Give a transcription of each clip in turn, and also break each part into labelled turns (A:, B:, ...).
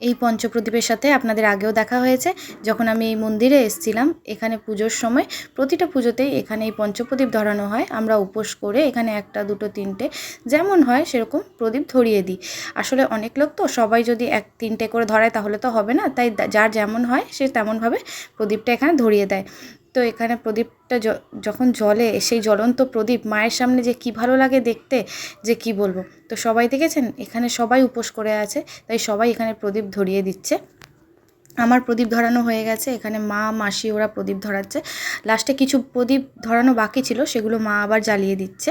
A: এই পঞ্চপ্রদীপের সাথে আপনাদের আগেও দেখা হয়েছে। যখন আমি এই মন্দিরে এসেছিলাম, এখানে পুজোর সময় প্রতিটা পুজোতেই এখানে এই পঞ্চপ্রদীপ ধরানো হয়। আমরা উপোস করে এখানে একটা, দুটো, তিনটে, যেমন হয় সেরকম প্রদীপ ধরিয়ে দিই। আসলে অনেক লোক তো সবাই যদি এক, তিনটে করে ধরায় তাহলে তো হবে না। তাই যার যেমন হয় সে তেমনভাবে প্রদীপটা এখানে ধরিয়ে দেয়। তো এখানে প্রদীপটা যখন জলে সেই জ্বলন্ত প্রদীপ মায়ের সামনে যে কি ভালো লাগে দেখতে, যে কি বলব? তো সবাই দেখেছেন? এখানে সবাই উপোস করে আছে, তাই সবাই এখানে প্রদীপ ধরিয়ে দিচ্ছে। আমার প্রদীপ ধরানো হয়ে গেছে, এখানে মা, মাসি ওরা প্রদীপ ধরাচ্ছে। লাস্টে কিছু প্রদীপ ধরানো বাকি ছিল, সেগুলো মা আবার জ্বালিয়ে দিচ্ছে।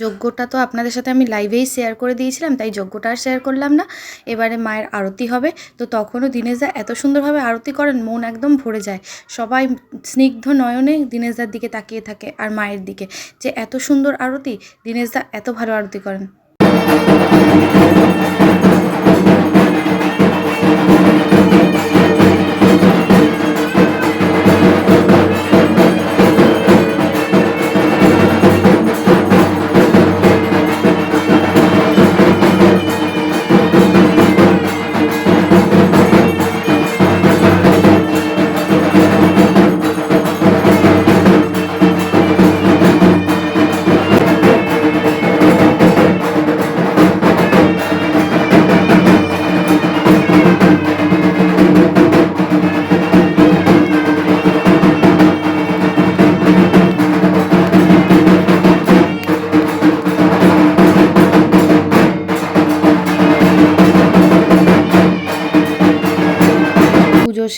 A: যজ্ঞটা তো আপনাদের সাথে আমি লাইভেই শেয়ার করে দিয়েছিলাম, তাই যজ্ঞটা আর শেয়ার করলাম না। এবারে মায়ের আরতি হবে। তো তখনও দীনেশদা এত সুন্দরভাবে আরতি করেন, মন একদম ভরে যায়। সবাই স্নিগ্ধ নয়নে দীনেশদার দিকে তাকিয়ে থাকে আর মায়ের দিকে। যে এত সুন্দর আরতি, দীনেশদা এত ভালো আরতি করেন।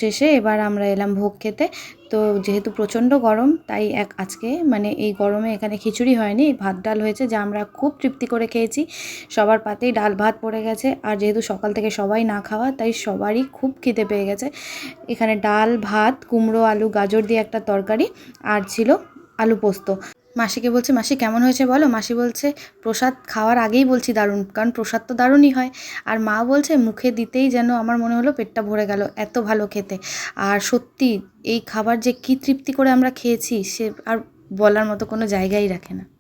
A: শেষে এবার আমরা এলাম ভোগ খেতে। তো যেহেতু প্রচণ্ড গরম, তাই এক আজকে মানে এই গরমে এখানে খিচুড়ি হয়নি, ভাত ডাল হয়েছে যা আমরা খুব তৃপ্তি করে খেয়েছি। সবার পাতেই ডাল ভাত পড়ে গেছে আর যেহেতু সকাল থেকে সবাই না খাওয়া, তাই সবারই খুব খিদে পেয়ে গেছে। এখানে ডাল, ভাত, কুমড়ো, আলু, গাজর দিয়ে একটা তরকারি আর ছিল আলু পোস্ত। মাসিকে বলছে, মাসি, কেমন হয়েছে বলো? মাসি বলছে, প্রসাদ খাওয়ার আগেই বলছি দারুণ, কারণ প্রসাদ তো দারুণই হয়। আর মা বলছে, মুখে দিতেই যেন আমার মনে হলো পেটটা ভরে গেল, এত ভালো খেতে। আর সত্যি, এই খাবার যে কী তৃপ্তি করে আমরা খেয়েছি, সে আর বলার মতো কোনো জায়গাই রাখে না।